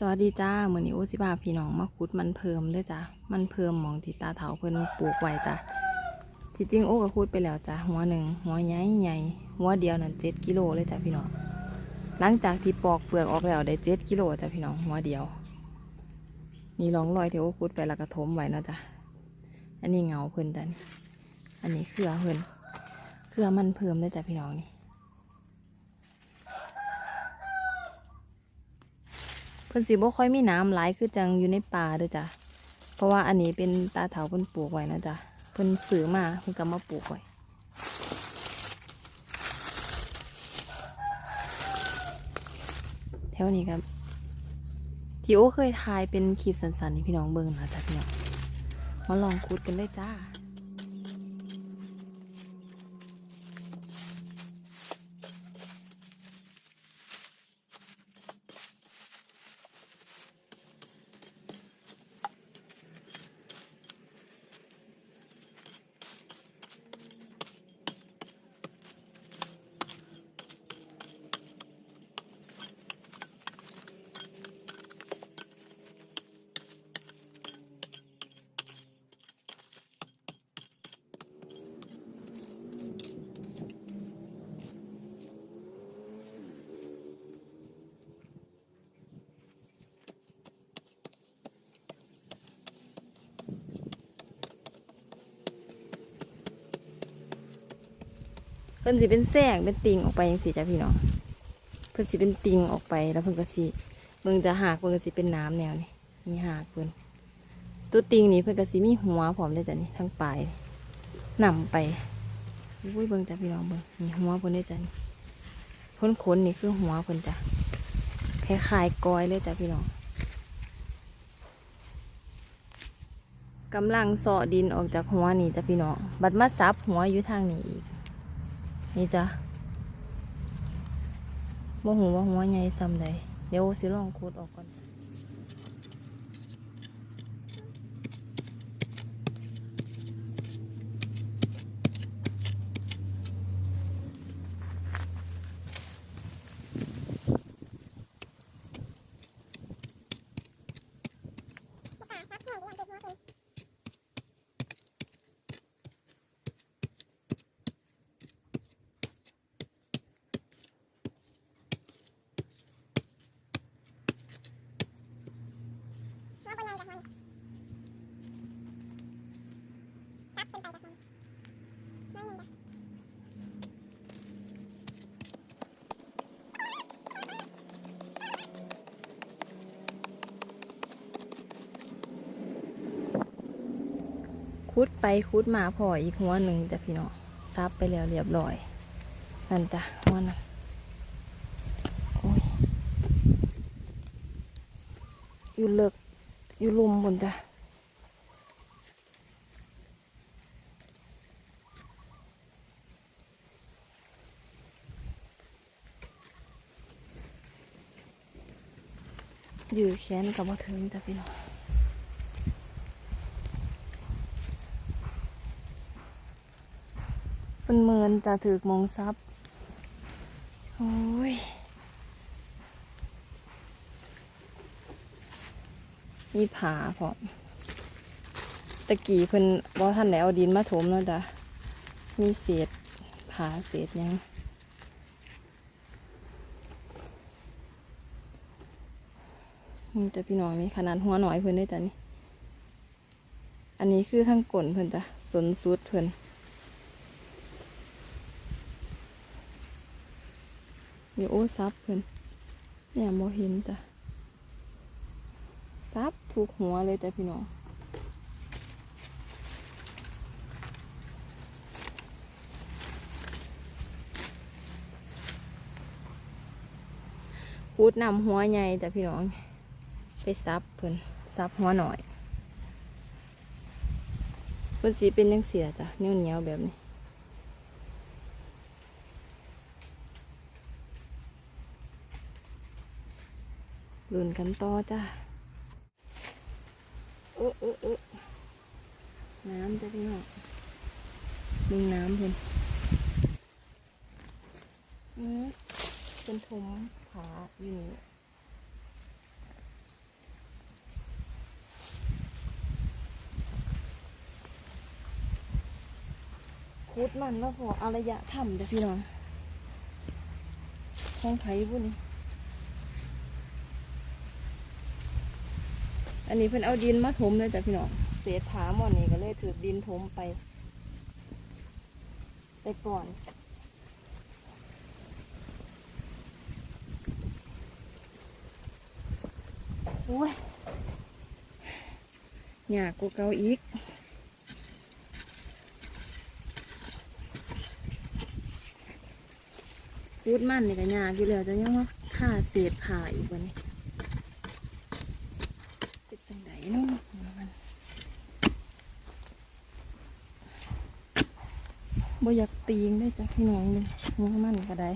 สวัสดีจ้าเหมือนนี้โอสิบาพี่น้องมาคุดมันเพิ่มเลยจ้ะมันเพิ่มมองที่ตาเถาเพิ่นปลูกไว้จ้ะที่จริงโอ้ก็คุดไปแล้วจ้ะหัวหนึ่งหัวใหญ่ใหญ่หัวเดียวนั่นเจ็ดกิโลเลยจ้ะพี่น้องหลังจากที่ปอกเปลือกออกแล้วได้เจ็ดกิโลจ้ะพี่น้องหัวเดียว นี่ร่องรอยที่โอ้คุดไปแล้วก็ถมไว้เนาะจ้ะอันนี้เงาเพิ่นจ้ะอันนี้เครือเพิ่นเครือมันเพิ่มเลยจ้ะพี่น้องนี่ พิ่นสิบ่ค่อยมีน้ำหลายคือจังอยู่ในป่าเด้อจ้ะเพราะว่าอันนี้เป็นตาเถาเพิ่นปลูกไว้นะจ๊ะเพิ่นซื้อมาเพิ่นก็มาปลูกไว้แถวนี้ครับที่โอเคยถ่ายเป็นคลิปสั้นๆให้พี่น้องเบิ่งนะจ๊ะพี่น้องมาลองคุดกันเลยจ้า เพิ่นสิเป็นแสงเป็นติ่งออกไปยังสิจ้ะพี่น้องเพิ่นสิเป็นติ่งออกไปแล้วเพิ่นก็สิเบิ่งจะหากเพิ่นก็สิเป็นน้ำแนวนี่มีหากเพิ่นตัวติ่งนี่เพิ่นก็สิมีหัวพร้อมได้จ้ะนี่ทั้งปลายนำไปอุ้ยเบิ่งจ้ะพี่น้องเบิ่งมีหัวเพิ่นได้จ้ะนี่พ้นขนนี่คือหัวเพิ่นจ้ะคล้ายๆกอยเลยจ้ะพี่น้องกำลังเสาะดินออกจากหัวนี่จ้ะพี่น้องบัดมาซับหัวอยู่ทางนี้อีก นี่จ้ะโมหูว่าหัวใหญ่ซ้ำใดเดี๋ยวสิลองคูดออกก่อน คุดไปคุดมาพออีกหัวหนึ่งจ้ะพี่น้องซับไปแล้วเรียบร้อย นั่นจ้ะหัวนั้นโอ้ยอยู่เลิกอยู่ลุมบนจ้ะอยู่แขนกับว่าถึงจ้ะพี่น้อง เป็นเมินจะถือมองซับโอ้ยมีผาพร้อมตะกี้เพิ่นบ่ทันได้เอาดินมาถมเนาะจ้ะมีเศษผาเศษยังนี่จะพี่น้องนี่ขนาดหัวหน่อยเพิ่นได้จ้ะนี่ อันนี้คือทั้งก้นเพิ่นจ้ะสนสุดเพิ่น เดี๋ยวโอ้ซับเพิ่นเนี่ยโมเห็นจ้ะซับถูกหัวเลยจ้ะพี่น้องพูดนำหัวใหญ่จ้ะพี่น้อง ไปซับเพิ่นซับหัวหน่อยเพิ่นสีเป็นยังเสียจ้ะเนียวเหนียวแบบนี้ ลุ้นกันต่อจ้าโอ้โอ้โอ้น้ำจ้ะพี่น้องดึงน้ำเพิ่นอืมเป็นทุ่มผาอยู่นี่คุดมันแล้วพออารยะถ้ำจะพี่น้องห้องไทยพวกนี้ อันนี้เพิ่นเอาดินมาถมเลยจ้ะพี่น้องเศษผาหมอนนี่ก็เลยถือดินถมไป ไปก่อนโอ้ยยากกูเกาอีกพูดมันนี่ก็ยากอยู่แล้วจะยังว่าค่าเศษผ่าอีกวันนี้เป็นจังไดเนาะหัวมัน บ่อยากตีงได้จ้ะพี่น้องเลยหัวมันก็ได้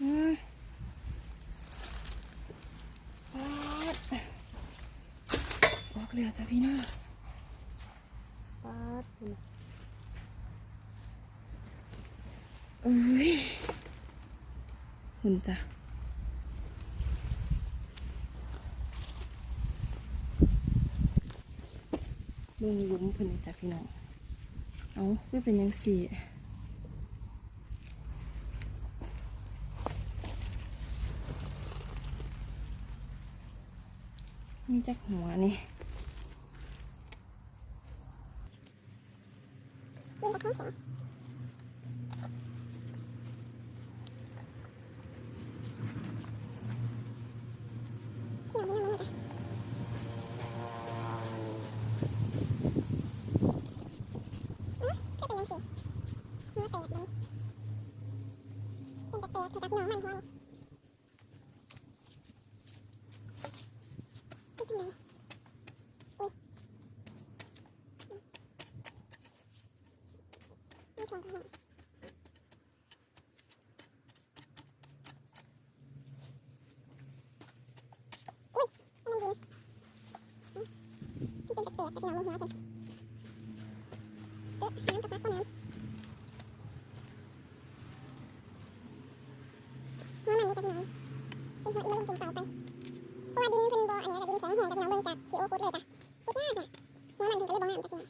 อืมปาดบอกเลยจ้ะพี่น้องปาดพุ่นน่ะเอ้ยคุณจ้ะเบิ่งหลุมเพิ่นจ้ะพี่น้อง เอาคือเป็นยังสี่มีจักหัวนี่ thì đặt nó ăn hơn cái này ui cái còn hơn ui ăn gì cái đẹp đẹp nó luôn hả con Hãy subscribe cho kênh Ghiền Mì Gõ Để không bỏ lỡ những video hấp dẫn พูดเลยจ้ะพูดยากจ้ะหัวมันถึงจะเลยบ่งามตะกี้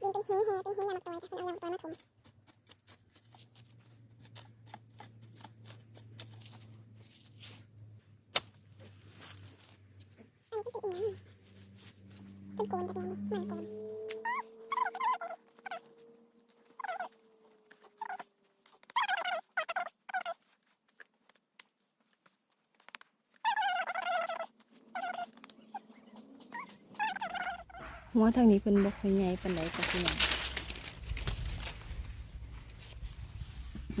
ดินเป็นหินแห้งเป็นหินยามตัวจ้ะเพิ่นเอายามตัวมาถมอันนี้เป็นอีหยังเป็นโกนจ้ะพี่น้องมันโกน หัวทางนี้เป็นบ่ค่อยใหญ่ปานใดจ้ะพี่น้อง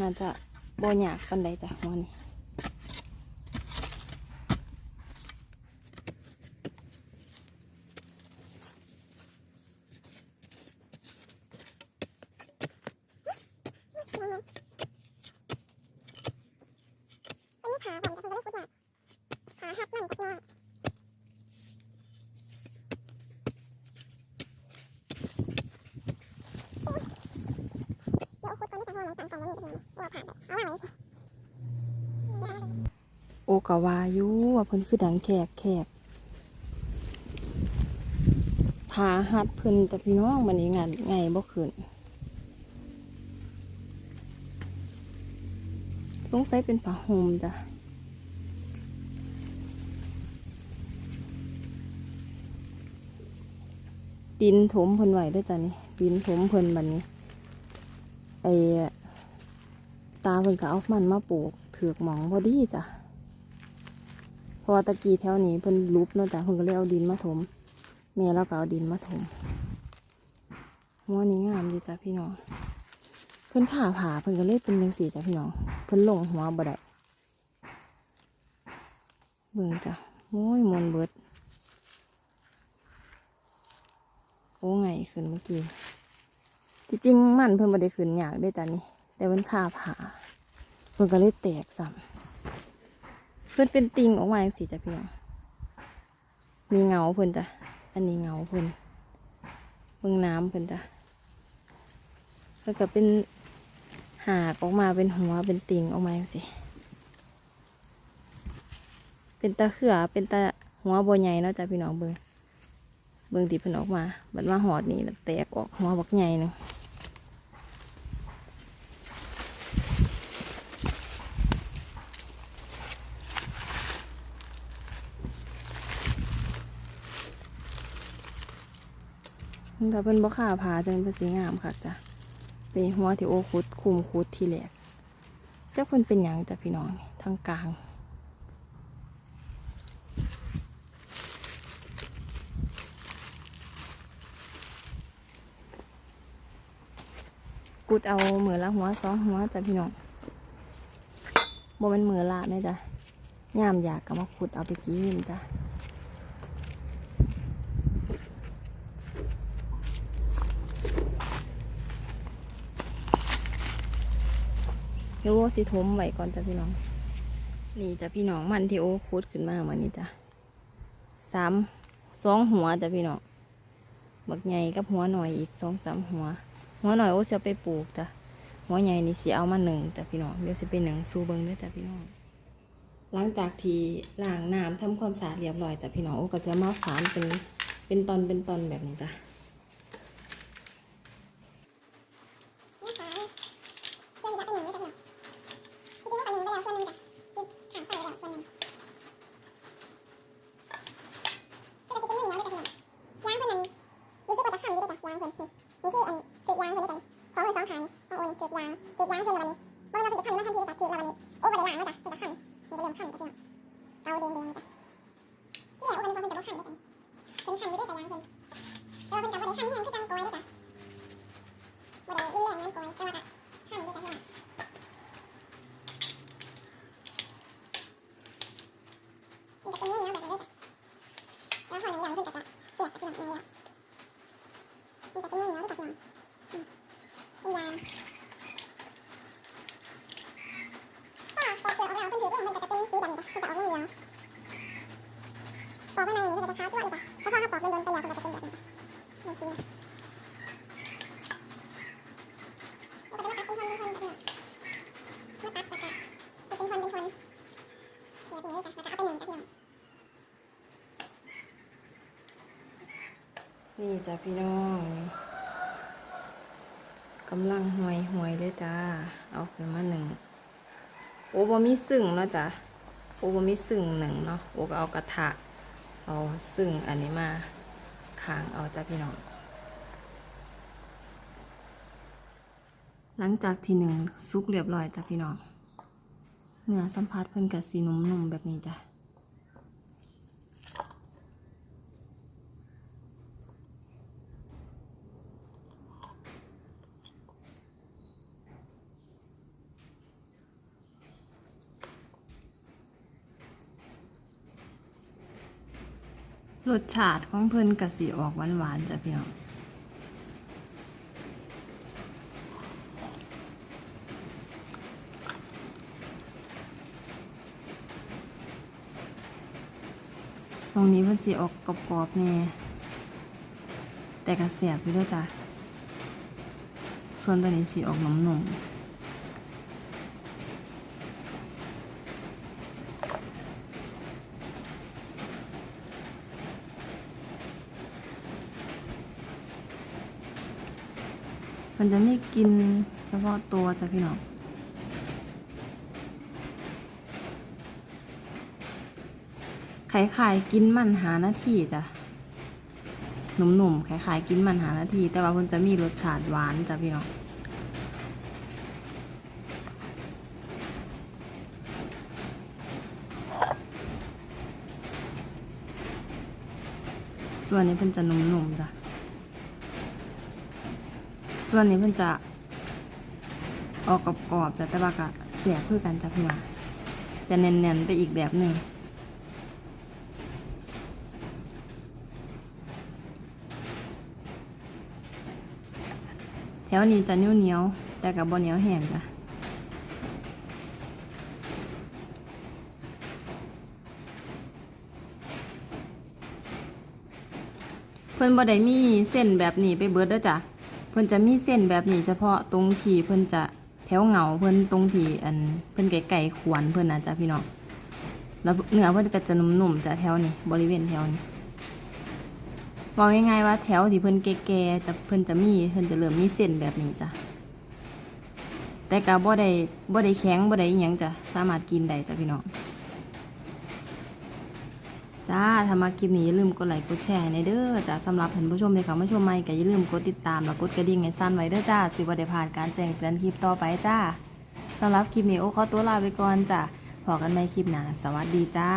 น่าจะโบหยากปันใดจากหัวนี้องอันนี้ขาผมจ้ะเพิ่นก็เลยพุดยากขาหักมันจ้ะพี่น้อง เดี๋ยวเอาคุดก่อนที่จะห่อหนังตามกล่องมันนี่จะเป็นว่าผ่านไปเอาวางไว้สิเดี๋ยวเอาไป โอ กะวาอยู่ว่าเพิ่นคือดังแขกแขกผาหัดเพิ่นแต่พี่น้องมันนี้งานไงบ่ขึ้นสงสัยเป็นผ้าห่มจ้ะดินถมเพิ่นไหวด้วยจ้ะนี่ดินถมเพิ่นบันนี้ไอตาเพิ่นก็เอามันมาปลูกถือกหมองพอดีจ้ะ พราะว่าตะกี้แถวนี้เพิ่นลุบเนาะจ้ะเพิ่นก็เลยเอาดินมาถมแม่เราก็เอาดินมาถมหัวนี้งามดีจ้ะพี่น้องเพิ่นขาผาเพิ่นก็เลยเป็นจังสีจ้ะพี่น้องเพิ่นลงหัวบ่ได้เบิ่งจ้ะโอ้ยมนเบิดโอ้ไงขึ้นเมื่อกี้ที่จริงมันเพิ่นบ่ได้ขึ้นยากได้จ้ะนี่แต่เพิ่นขาผาเพิ่นก็เลยแตกซ้ำ พื่อนเป็นติงออกมาสิจ้ะพี่น้องมีเงาเพิ่นจ้ะอันนี้เงาเพิ่นเบิ่งน้ำเพิ่นจ้ะเพิ่นก็เป็นหากออกมาเป็นหัวเป็นติงออกมาสิเป็นตาเขือเป็นตาหัวบัวใหญ่เนาะจ้ะพี่น้องเบิ่งเบิ่งที่เพิ่นออกมา บัดมาหอดนี่แล้วแตกออกหัวบักใหญ่นึง ถ้าเพิ่นบ่ฆ่าผาจนเป็นสีงามค่ะจ้ะเป็นหัวที่โอคุดคุมคุดที่แหลกจ้าเพิ่นเป็นหยังจ้ะพี่น้องทางกลางกุดเอาเหมือละหัวสองหัวจ้ะพี่น้องบ่เป็นเหมือละแม่จ้ะยามอยากก็มาขุดเอาไปกินจ้ะ ดี๋ยวโอสิทมไว้ก่อนจ้ะพี่น้อง นี่จ้ะพี่น้องมันที่โอคุดขึ้นมาเหมือนนี้จ้ะสามสองหัวจ้ะพี่น้องบักใหญ่กับหัวหน่อยอีกสองสามหัว หัวหน่อยโอ้เสียไปปลูกจ้ะหัวใหญ่นี่เสิเอามาหนึ่งจ้ะพี่น้องเดี๋ยวสิไปหนึ่งสูเบิงเด้วยจ้ะพี่น้อง หลังจากที่ล้างน้ำทำความสะอาดเรียบร้อยจ้ะพี่น้องโอ้ก็จะมาฝานเป็นเป็นตอนเป็นตอนแบบนี้จ้ะ เพื่อนแล้ววันนี้เมื่อเราติดขันมาทันทีเลยจ้ะคือเราวันนี้โอ้ก็ได้ล้าแล้วจ้ะติดขันนี่ก็เริ่มขันจ้ะพี่น้องเอาเดงเดนจ้ะที่แล้วโอ้วันนี้เพื่อนจะบ่ขันด้วยกันเป็นขันไม่ได้แต่ยังเพื่อนแต่ว่าเพื่อนจะบ่ได้ขันที่ยังคือจังโกยด้วยจ้ะบ่ได้รุนแรงเหมือนโกยแต่ว่าก็ขันด้วยจ้ะพี่น้อง มันจะเป็นเนื้อๆแบบนี้แล้วพอหนังยางขึ้นก็จะเปียกกับหนังเนื้อมันจะเป็นเนื้อๆแบบนี้เป็นยางก็ปอกเปลือกออกแล้วเป็นถือด้วยมันก็จะเป็นสีดำมันจะออกเหลือง ปอกข้างในนี่มันจะขาวจ้วเลยจ้ะแล้วพอเขาปอกโดนๆไปแล้วมันก็จะเป็นแบบนี้มันสีมันก็จะมาตัดเป็นท่อนๆแบบนี้มาตัดแล้วก็จะเป็นท่อนเป็นท่อนแบบนี้เลยจ้ะแล้วก็เอาไปหนึ่งจ้ะพี่น้องนี่จ้ะพี่น้องกำลังหวยหวยเลยจ้า เอาขึ้นมาหนึ่ง โอ้บ่มีซึ่งเนาะจ้ะ โอ้บ่มีซึ่งหนึ่งเนาะ โอ้ก็เอากระทะ เอาซึ่งอันนี้มาค้างเอาจ้าพี่น้อง หลังจากที่หนึ่งซุกเรียบร้อยจ้าพี่น้องเนื้อสัมผัสเพิ่นกับสีนุ่มๆแบบนี้จ้ะ รสชาติของเพิ่นกะสีออกหวานๆจ้ะพี่น้องตรงนี้เพิ่นสีออกกรอบๆแน่แต่กระแสบอยู่ด้วยจ้ะ ส่วนตัวนี้สีออกหนุ่มๆ มันจะไม่กินเฉพาะตัวจ้ะพี่น้องไข่ไข่กินมันหานาทีจ้ะหนุ่มๆไข่ไข่กินมันหานาทีแต่ว่ามันจะมีรสชาติหวานจ้ะพี่น้องส่วนนี้เพิ่นจะนุ่มๆจ้ะ ส่วนนี้เพิ่นจะออกกรอบๆจะแต่ว่าก็เสียเพื่อกันจ้ะพี่ว่าจะแน่นๆไปอีกแบบหนึ่งแถวนี้จะเหนียวเหนียวๆแต่กับบนเหนียวแห้งจ้ะเพิ่อนบ่ได้มีเส้นแบบนี้ไปเบิดเด้อจ้ะ พิ่นจะมีเส้นแบบนี้เฉพาะตรงที่เพิ่นจะแถวเหงาเพิ่นตรงที่อันเพิ่นไก่ๆขวนเพิ่นนะจ๊ะพี่น้องแล้วเนื้อเพิ่นก็จะนุ่มๆจะแถวนี้บริเวณแถวนี้บอกง่ายๆว่าแถวที่เพิ่นแก่ๆจะเพิ่นจะมีเพิ่นจะเริ่มมีเส้นแบบนี้จ้ะแต่ก็บ่ได้บ่ได้แข็งบ่ได้หยังจ้ะสามารถกินได้จ้ะพี่น้อง จ้าถ้ามาคลิปนี้อย่าลืมกดไลค์กดแชร์ในเด้อจ้าสำหรับท่านผู้ชมที่เข้ามาชมใหม่ก็อย่าลืมกดติดตามและกดกระดิ่งให้สั่นไว้เด้อจ้าสิบ่ได้พลาดการแจ้งเตือนคลิปต่อไปจ้าสำหรับคลิปนี้โอ้ขอตัวลาไปก่อนจ้าพอกันใหม่คลิปหน้าสวัสดีจ้า